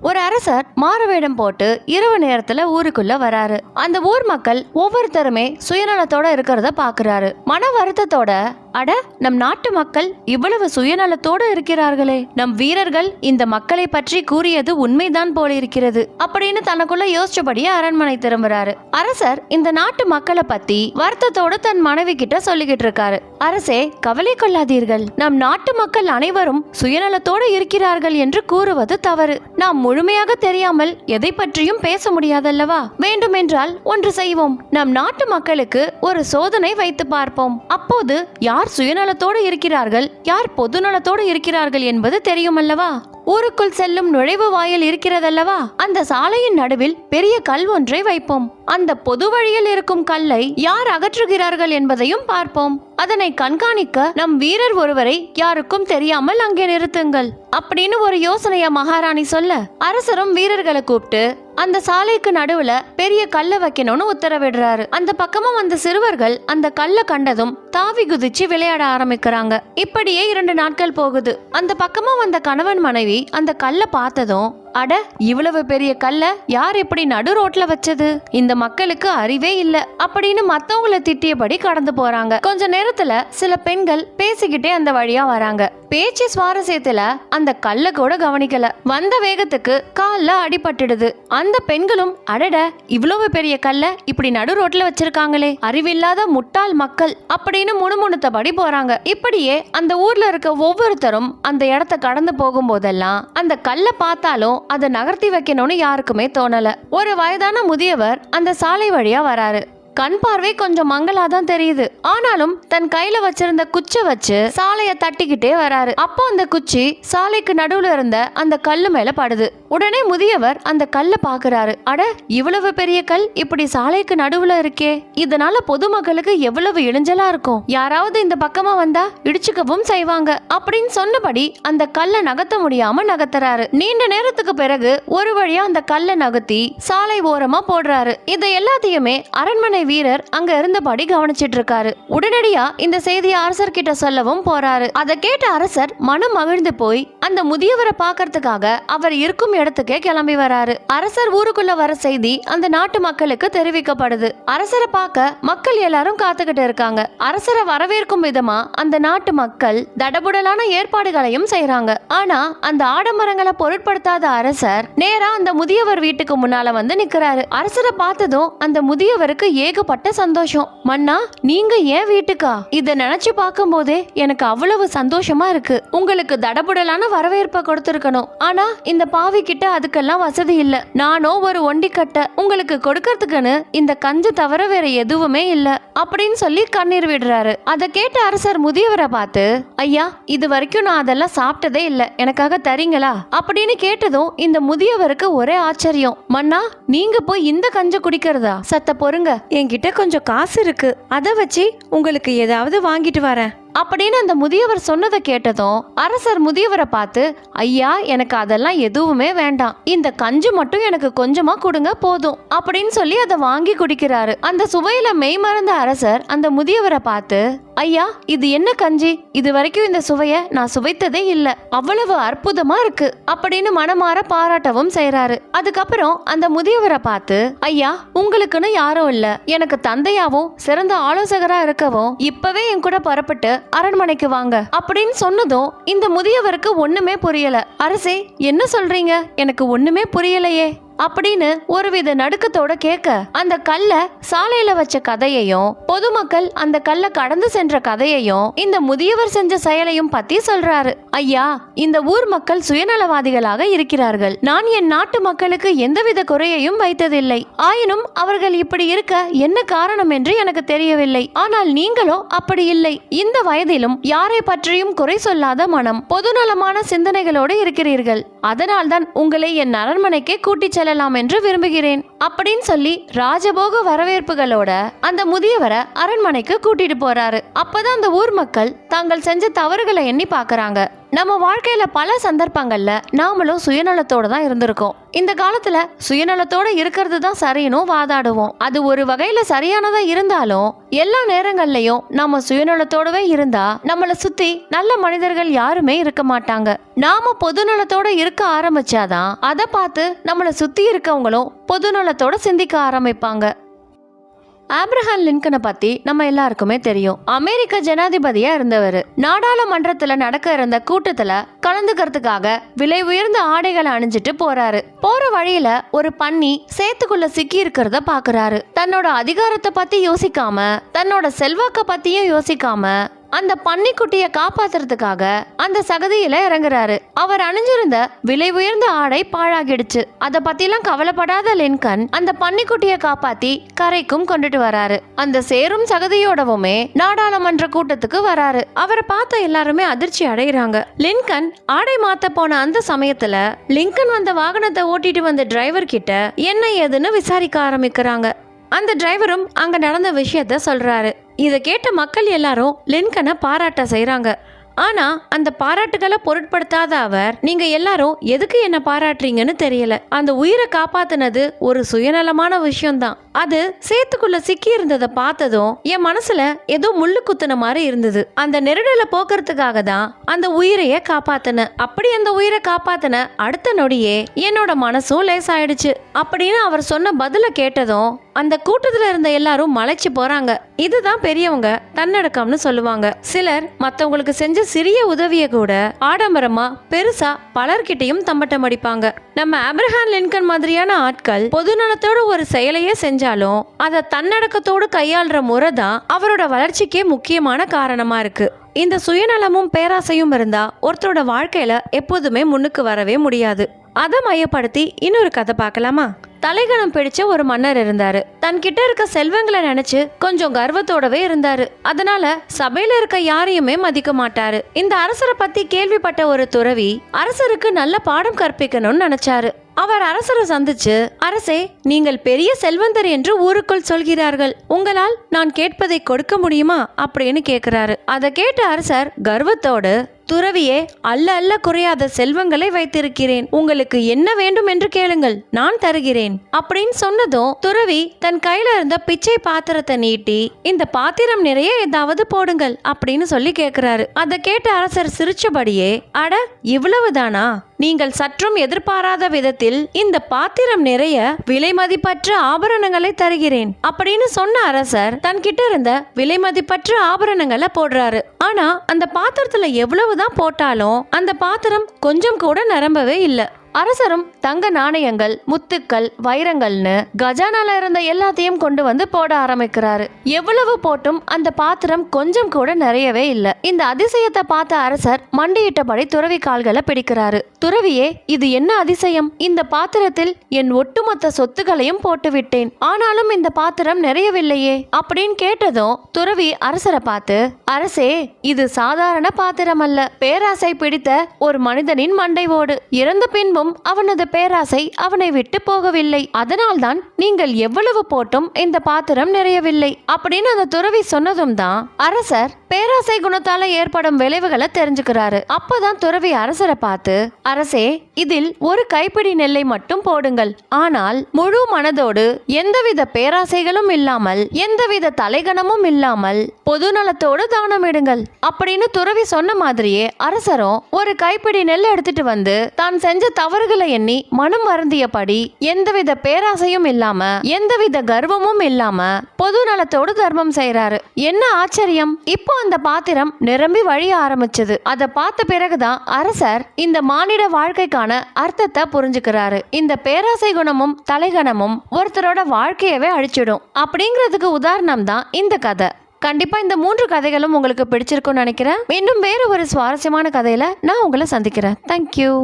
ஒரு அரசர் மாறுவேடம் போட்டு இரவு நேரத்துல ஊருக்குள்ள வராரு. அந்த ஊர் மக்கள் ஒவ்வொருத்தருமே சுயநலத்தோட இருக்கிறத பாக்குறாரு. மன வருத்தத்தோட அட நம் நாட்டு மக்கள் இவ்வளவு சுயநலத்தோடு இருக்கிறார்களே. நம் வீரர்கள் இந்த மக்களை பற்றி கூறியது உண்மைதான் போல இருக்கிறது. அப்படின்னு தனக்குள்ள யோசிச்சபடியே அரண்மனை திரும்புறாரு. அரசர் இந்த நாட்டு மக்களை பத்தி வருத்தத்தோட தன் மனைவி கிட்ட சொல்லிக்கிட்டு இருக்காரு. அரசே கவலை கொள்ளாதீர்கள். நம் நாட்டு மக்கள் அனைவரும் சுயநலத்தோடு இருக்கிறார்கள் என்று கூறுவது தவறு. நாம் முழுமையாக தெரியாமல் எதை பற்றியும் பேச முடியாதல்லவா? வேண்டுமென்றால் ஒன்று செய்வோம். நம் நாட்டு மக்களுக்கு ஒரு சோதனை வைத்து பார்ப்போம். அப்போது யார் யார் சுயநலத்தோடு இருக்கிறார்கள்? யார் பொதுநலத்தோடு இருக்கிறார்கள் என்பது தெரியுமல்லவா? ஊருக்குள் செல்லும் நுழைவு வாயில் இருக்கிறதல்லவா? அந்த சாலையின் நடுவில் பெரிய கல் ஒன்றை வைப்போம். அந்த பொது வழியில் இருக்கும் கல்லை யார் அகற்றுகிறார்கள் என்பதையும் பார்ப்போம். அதனை கண்காணிக்க நம் வீரர் ஒருவரை யாருக்கும் தெரியாமல் அங்கே நிறுத்துங்கள். அப்படின்னு ஒரு யோசனைய மகாராணி சொல்ல அரசரும் வீரர்களை கூப்பிட்டு அந்த சாலைக்கு நடுவுல பெரிய கல்ல வைக்கணும்னு உத்தரவிடுறாரு. அந்த பக்கமும் அந்த சிறுவர்கள் அந்த கல்ல கண்டதும் தாவி குதிச்சு விளையாட ஆரம்பிக்கிறாங்க. இப்படியே இரண்டு நாட்கள் போகுது. அந்த பக்கமா வந்த கணவன் மனைவி அந்த கல்ல பார்த்ததும் அட இவ்வளவு பெரிய கல்ல யார் இப்படி நடு ரோட்ல வச்சது? இந்த மக்களுக்கு அறிவே இல்ல அப்படின்னு மத்தவங்கள திட்டியபடி கடந்து போறாங்க. கொஞ்ச நேரத்துல சில பெண்கள் பேசிக்கிட்டே அந்த வழியா வராங்க. பேச்சு சுவாரஸ்யத்துல அந்த கல்ல கூட கவனிக்கல. வந்த வேகத்துக்கு கால்ல அடிபட்டுடுது. அந்த பெண்களும் அடட இவ்வளவு பெரிய கல்ல இப்படி நடு ரோட்ல வச்சிருக்காங்களே அறிவில்லாத முட்டாள் மக்கள் அப்படின்னு முணுமுணுத்தபடி போறாங்க. இப்படியே அந்த ஊர்ல இருக்க ஒவ்வொருத்தரும் அந்த இடத்த கடந்து போகும்போதெல்லாம் அந்த கல்லை பார்த்தாலும் அதை நகர்த்தி வைக்கணும்னு யாருக்குமே தோணல. ஒரு வயதான முதியவர் அந்த சாலை வழியா வராரு. கண் பார்வை கொஞ்சம் மங்களா தான் தெரியுது. ஆனாலும் தன் கையில வச்சிருந்த குச்சை வச்சு சாலைய தட்டிக்கிட்டே வராரு. அப்போ அந்த குச்சி சாலைக்கு நடுவுல இருந்த அந்த கல்லு மேல படுது. உடனே முதியவர் அந்த கல்ல பாக்குறாரு அட இவ்வளவு பெரிய கல் இப்படி சாலைக்கு நடுவுல இருக்கே. இதனால பொதுமக்களுக்கு எவ்வளவு இடைஞ்சலா இருக்கும். யாராவது இந்த பக்கமா வந்தா இடிச்சுக்கவும் செய்வாங்க. அப்படின்னு சொன்னபடி அந்த கல்லை நகர்த்த முடியாம நகர்த்துறாரு. நீண்ட நேரத்துக்கு பிறகு ஒரு வழியா அந்த கல்லை நகர்த்தி சாலை ஓரமா போடுறாரு. இதை எல்லாத்தையுமே அரண்மனை வீரர் அங்க இருந்தபடி கவனிச்சிட்டு இருக்காரு உடனடியா இந்த செய்தியை அரசர் கிட்ட சொல்லவும் போறாரு. அதை கேட்ட அரசர் மனம் மகிழ்ந்து போய் அந்த முதியவரை பார்க்கறதுக்காக அவர் இருக்கும் இடத்துக்கே கிளம்பி வராரு. அரசர் ஊருக்குள்ள வர செய்தி அந்த நாட்டு மக்களுக்கு தெரிவிக்கப்படுது. அரசரை பார்க்க மக்கள் எல்லாரும் காத்துக்கிட்டு இருக்காங்க. அரசரை வரவேற்கும் விதமா அந்த நாட்டு மக்கள் தடபுடலான ஏற்பாடுகளையும் செய்யறாங்க ஆனா அந்த ஆடம்பரங்களை பொருட்படுத்தாத அரசர் நேரா அந்த முதியவர் வீட்டுக்கு முன்னால வந்து நிக்கிறாரு. அரசரை பார்த்ததும் அந்த முதியவருக்கு ஏகப்பட்ட சந்தோஷம். மன்னா நீங்க ஏன் வீட்டுக்கா? இத நினைச்சு பார்க்கும் போதே எனக்கு அவ்வளவு சந்தோஷமா இருக்கு. உங்களுக்கு தடபுடலான வரவேற்பை கொடுத்துருக்கணும். ஆனா இந்த பாவி கிட்ட அதுக்கெல்லாம் வசதி இல்ல. நானோ ஒரு ஒண்டிக்கட்டை உங்களுக்கு கொடுக்கறதுக்குன்னு இந்த கஞ்ச தவிர வேற எதுவுமே இல்ல. அப்படின்னு சொல்லி கண்ணீர் விடுறாரு. அதை கேட்ட அரசர் முதியவரை பார்த்து ஐயா இது வரைக்கும் நான் அதெல்லாம் சாப்பிட்டதே இல்ல. எனக்காக தரீங்களா? அப்படின்னு கேட்டதும் இந்த முதியவருக்கு ஒரே ஆச்சரியம். மன்னா நீங்க போய் இந்த கஞ்ச குடிக்கிறதா? சத்த பொறுங்க. என்கிட்ட கொஞ்சம் காசு இருக்கு. அதை வச்சு உங்களுக்கு ஏதாவது வாங்கிட்டு வரேன். அப்படின்னு அந்த முதியவர் சொன்னதை கேட்டதும் அரசர் முதியவரை பார்த்து ஐயா எனக்கு அதெல்லாம் எதுவுமே வேண்டாம். இந்த கஞ்சு மட்டும் எனக்கு கொஞ்சமா கொடுங்க போதும் அப்படின்னு சொல்லி அதை வாங்கி குடிக்கிறாரு. அந்த சுவையில மெய்மறந்த அரசர் அந்த முதியவரை பார்த்து ஐயா இது என்ன கஞ்சி? இது வரைக்கும் இந்த சுவைய நான் சுவைத்ததே இல்ல. அவ்வளவு அற்புதமா இருக்கு. அப்படின்னு மனமாற பாராட்டவும் செய்யறாரு அதுக்கப்புறம் அந்த முதியவரை பார்த்து ஐயா உங்களுக்குன்னு யாரும் இல்ல. எனக்கு தந்தையாவும் சிறந்த ஆலோசகரா இருக்கவும் இப்பவே என் கூட புறப்பட்டு அரண்மனைக்கு வாங்க. அப்படின்னு சொன்னதும் இந்த முதியவருக்கு ஒண்ணுமே புரியல. அரசே என்ன சொல்றீங்க? எனக்கு ஒண்ணுமே புரியலையே. அப்படின்னு ஒருவித நடுக்கத்தோட கேட்க அந்த கல்ல சாலையில வச்ச கதையையும் பொதுமக்கள் அந்த கல்ல கடந்து சென்ற கதையையும் இந்த முதியவர் செஞ்ச செயலையும் பத்தி சொல்றாரு. ஐயா இந்த ஊர் மக்கள் சுயநலவாதிகளாக இருக்கிறார்கள். நான் என் நாட்டு மக்களுக்கு எந்தவித குறையையும் வைத்ததில்லை. ஆயினும் அவர்கள் இப்படி இருக்க என்ன காரணம் என்று எனக்கு தெரியவில்லை. ஆனால் நீங்களோ அப்படி இல்லை. இந்த வயதிலும் யாரை பற்றியும் குறை சொல்லாத மனம் பொதுநலமான சிந்தனைகளோடு இருக்கிறீர்கள். அதனால்தான் உங்களை என் அரண்மனைக்கே கூட்டிச் செல்லலாம் என்று விரும்புகிறேன் அப்படின்னு சொல்லி ராஜபோக வரவேற்புகளோட அந்த முதியவரை அரண்மனைக்கு கூட்டிட்டு போறாரு. அப்பதான் அந்த ஊர் மக்கள் தாங்கள் செஞ்ச தவறுகளை எண்ணி பாக்குறாங்க நம்ம வாழ்க்கையில் பல சந்தர்ப்பங்களில் நாமளும் சுயநலத்தோடு தான் இருந்திருக்கோம். இந்த காலத்தில் சுயநலத்தோடு இருக்கிறது தான் சரின்னு வாதாடுவோம். அது ஒரு வகையில் சரியானதாக இருந்தாலும் எல்லா நேரங்கள்லையும் நம்ம சுயநலத்தோடவே இருந்தா நம்மளை சுற்றி நல்ல மனிதர்கள் யாருமே இருக்க மாட்டாங்க. நாம பொதுநலத்தோட இருக்க ஆரம்பிச்சாதான் அதை பார்த்து நம்மளை சுற்றி இருக்கவங்களும் பொதுநலத்தோட சிந்திக்க ஆரம்பிப்பாங்க. ஆப்ரஹாம் லின்கனை பத்தி நம்ம எல்லாருக்குமே தெரியும். அமெரிக்க ஜனாதிபதியா இருந்தவர். நாடாளுமன்றத்துல நடக்க இருந்த கூட்டத்துல கலந்துக்கிறதுக்காக விலை உயர்ந்த ஆடைகளை அணிஞ்சிட்டு போறாரு. போற வழியில ஒரு பன்னி சேத்துக்குள்ள சிக்கி இருக்கிறத பாக்குறாரு. தன்னோட அதிகாரத்தை பத்தி யோசிக்காம தன்னோட செல்வாக்க பத்தியும் யோசிக்காம அந்த பன்னிக்குட்டிய காப்பாத்துறதுக்காக அந்த சகதியில இறங்குறாரு. அவர் அணிஞ்சிருந்த விலை உயர்ந்த ஆடை பாழாகிடுச்சு. அத பத்திலாம் கவலைப்படாத லின்கன் அந்த பன்னிக்குட்டிய காப்பாத்தி கரைக்கும் கொண்டுட்டு வராரு. அந்த சேரும் சகதியோடவுமே நாடாளுமன்ற கூட்டத்துக்கு வராரு. அவரை பார்த்த எல்லாருமே அதிர்ச்சி அடைகிறாங்க லின்கன் ஆடை மாத்த போன அந்த சமயத்துல லிங்கன் வந்த வாகனத்தை ஓட்டிட்டு வந்த டிரைவர் கிட்ட என்ன ஏதுன்னு விசாரிக்க ஆரம்பிக்கிறாங்க. அந்த டிரைவரும் அங்கே நடந்த விஷயத்த சொல்கிறாரு இதை கேட்ட மக்கள் எல்லாரும் லின்கனை பாராட்ட செய்கிறாங்க ஆனா அந்த பாராட்டுகளை பொருட்படுத்தாத அவர் நீங்க எல்லாரும் எதுக்கு என்ன பாராட்டுறீங்கன்னு தெரியல. அந்த உயிரை காப்பாத்துனது ஒரு சுயநலமான விஷயம்தான். அது சேத்துக்குள்ள சிக்கி இருந்ததை பார்த்ததும் என் மனசுல ஏதோ முள்ளு குத்துன மாதிரி இருந்தது. அந்த நெருடலை போக்குறதுக்காக தான் அந்த உயிரையே காப்பாத்தின அப்படி அந்த உயிரை காப்பாத்தின அடுத்த நொடியே என்னோட மனசும் லேசாயிடுச்சு. அப்படின்னு அவர் சொன்ன பதில கேட்டதும் அந்த கூட்டத்துல இருந்த எல்லாரும் மலைச்சு போறாங்க. இதுதான் பெரியவங்க தன்னடக்கம்னு சொல்லுவாங்க. சிலர் மத்தவங்களுக்கு செஞ்ச சிறிய உதவியை கூட ஆடம்பரமா பெருசா பலர்கிட்டையும் தம்பட்டம் அடிப்பாங்க. நம்ம அப்ரஹாம் லின்கன் மாதிரியான ஆட்கள் பொதுநலத்தோட ஒரு செயலையே செஞ்சாலும் அதை தன்னடக்கத்தோடு கையாளுற முறை தான் அவரோட வளர்ச்சிக்கே முக்கியமான காரணமா இருக்கு. இந்த சுயநலமும் பேராசையும் இருந்தா ஒருத்தரோட வாழ்க்கையில எப்போதுமே முன்னுக்கு வரவே முடியாது. அதை மையப்படுத்தி இன்னொரு கதை பார்க்கலாமா? தலைகணம் பிடிச்ச ஒரு மன்னர் இருந்தாரு. தன்கிட்ட இருக்க செல்வங்களை நினைச்சு கொஞ்சம் கர்வத்தோடவே இருந்தாரு. அதனால சபையில இருக்க யாரையுமே மதிக்க மாட்டாரு. இந்த அரசரை பத்தி கேள்விப்பட்ட ஒரு துறவி அரசருக்கு நல்ல பாடம் கற்பிக்கணும்னு நினைச்சாரு. அவர் அரசரை சந்திச்சு அரசே நீங்கள் பெரிய செல்வந்தர் என்று ஊருக்குள் சொல்கிறார்கள். உங்களால் நான் கேட்பதை கொடுக்க முடியுமா? அப்படின்னு கேக்குறாரு. அதை கேட்ட அரசர் கர்வத்தோடு துறவியே அல்ல அல்ல குறையாத செல்வங்களை வைத்திருக்கிறேன். உங்களுக்கு என்ன வேண்டும் என்று கேளுங்கள் நான் தருகிறேன். அப்படின்னு சொன்னதும் துறவி தன் கையில இருந்த பிச்சை பாத்திரத்தை நீட்டி இந்த பாத்திரம் நிறைய ஏதாவது போடுங்கள் அப்படின்னு சொல்லி கேக்குறாரு. அதை கேட்ட அரசர் சிரிச்சபடியே அட இவ்வளவுதானா? நீங்கள் சற்றும் எதிர்பாராத விதத்தில் இந்த பாத்திரம் நிறைய விலை மதிப்பற்ற ஆபரணங்களை தருகிறேன். அப்படின்னு சொன்ன அரசர் தன்கிட்ட இருந்த விலை மதிப்பற்ற ஆபரணங்களை போடுறாரு. ஆனா அந்த பாத்திரத்துல எவ்வளவுதான் போட்டாலும் அந்த பாத்திரம் கொஞ்சம் கூட நிரம்பவே இல்லை. அரசரும் தங்க நாணயங்கள் முத்துக்கள் வைரங்கள்னு கஜானால இருந்த எல்லாத்தையும் கொண்டு வந்து போட ஆரம்பிக்கிறாரு. எவ்வளவு போட்டும் அந்த பாத்திரம் கொஞ்சம் கூட நிறையவே இல்லை. இந்த அதிசயத்தை பார்த்த அரசர் மண்டியிட்டபடி துறவி கால்களை பிடிக்கிறாரு. துறவியே இது என்ன அதிசயம்? இந்த பாத்திரத்தில் என் ஒட்டுமொத்த சொத்துக்களையும் போட்டு விட்டேன். ஆனாலும் இந்த பாத்திரம் நிறையவில்லையே. அப்படின்னு கேட்டதும் துறவி அரசரை பார்த்து அரசே இது சாதாரண பாத்திரம் அல்ல பேராசை பிடித்த ஒரு மனிதனின் மண்டை ஓடு. இறந்த பின்பும் அவனது பேராசை அவனை விட்டு போகவில்லை. அதனால்தான் நீங்கள் எவ்வளவு போட்டும் இந்த பாத்திரம் நிறையவில்லை. அப்படின்னு அந்த துறவி சொன்னதும் தான் அரசர் பேராசை குணத்தால ஏற்படும் விளைவுகளை தெரிஞ்சுக்கிறாரு. அப்பதான் துறவி அரசரை பார்த்து அரசே இதில் ஒரு கைப்பிடி நெல்லை மட்டும் போடுங்கள். ஆனால் முழு மனதோடு எந்தவித பேராசைகளும் இல்லாமல் எந்தவித தலைகணமும் இல்லாமல் பொதுநலத்தோடு தானமிடுங்கள் அப்படின்னு துறவி சொன்ன மாதிரியே அரசரும் ஒரு கைப்பிடி நெல் எடுத்துட்டு வந்து தான் செஞ்ச தவறுகளை எண்ணி மனம் வருந்தியபடி எந்தவித பேராசையும் இல்லாம எந்தவித கர்வமும் இல்லாம பொது நலத்தோடு தர்மம் செய்யறாரு என்ன ஆச்சரியம்? இப்போ அந்த பாத்திரம் நிரம்பி வழிய ஆரம்பிச்சது. அதை பார்த்த பிறகுதான் அரசர் இந்த மானிட வாழ்க்கைக்கான அர்த்தத்தை புரிஞ்சுக்கிறாரு. இந்த பேராசை குணமும் தலைகணமும் ஒருத்தரோட வாழ்க்கையவே அழிச்சிடும். அப்படிங்கிறதுக்கு உதாரணம் தான் இந்த கதை. கண்டிப்பா இந்த மூன்று கதைகளும் உங்களுக்கு பிடிச்சிருக்கும்னு நினைக்கிறேன். இன்னும் வேறு ஒரு சுவாரஸ்யமான கதையில நான் உங்களை சந்திக்கிறேன். தேங்க்யூ